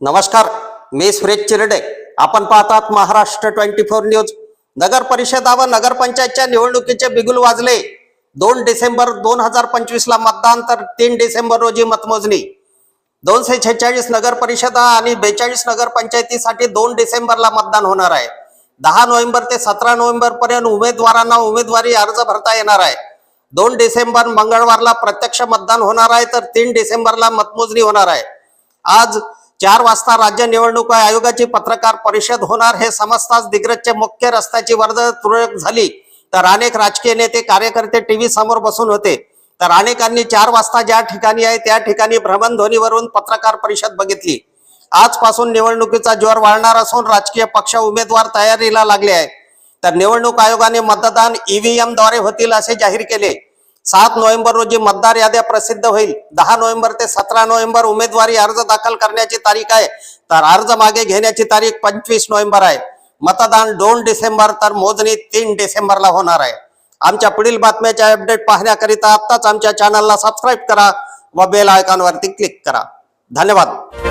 नमस्कार मी सुरेश चिरडे. आपण पाहतात महाराष्ट्र ट्वेंटी फोर न्यूज. नगर परिषदा व नगरपंचायतच्या निवडणुकीचे बिगुल वाजले. दोन डिसेंबर दोन हजार पंचवीस ला मतदान तर तीन डिसेंबर रोजी मतमोजणी. दोनशे छेचाळीस नगर परिषदा आणि बेचाळीस नगर पंचायतीसाठी दोन डिसेंबरला मतदान होणार आहे. दहा नोव्हेंबर ते सतरा नोव्हेंबर पर्यंत उमेदवारांना उमेदवारी अर्ज भरता येणार आहे. दोन डिसेंबर मंगळवारला प्रत्यक्ष मतदान होणार आहे तर तीन डिसेंबरला मतमोजणी होणार आहे. आज चार वाजता राज्य निवडणूक आयोगाची पत्रकार परिषद होणार. हे समजताच दिग्रजचे मुख्य रस्त्याची वर्दळ तुरळक झाली. तर अनेक राजकीय नेते कार्यकर्ते टीव्ही समोर बसून होते. तर अनेकांनी चार वाजता ज्या ठिकाणी आहे त्या ठिकाणी भ्रमणध्वनीवरून पत्रकार परिषद बघितली. आजपासून निवडणुकीचा जोर वाढणार असून राजकीय पक्ष उमेदवार तयारीला लागले आहे तर निवडणूक आयोगाने मतदान ईव्हीएमद्वारे होतील असे जाहीर केले. सात नोव्हेंबर रोजी मतदार याद्या प्रसिद्ध होईल. दहा नोव्हेंबर ते सतरा नोव्हेंबर उमेदवारी अर्ज दाखल करण्याची तारीख आहे. तर अर्ज मागे घेण्याची तारीख पंचवीस नोव्हेंबर आहे. मतदान दोन डिसेंबर तर मोजणी तीन डिसेंबरला होणार आहे. आमच्या पुढील बातम्याच्या अपडेट पाहण्याकरिता आत्ताच आमच्या चॅनलला सबस्क्राईब करा व बेल आयकॉनवरती क्लिक करा. धन्यवाद.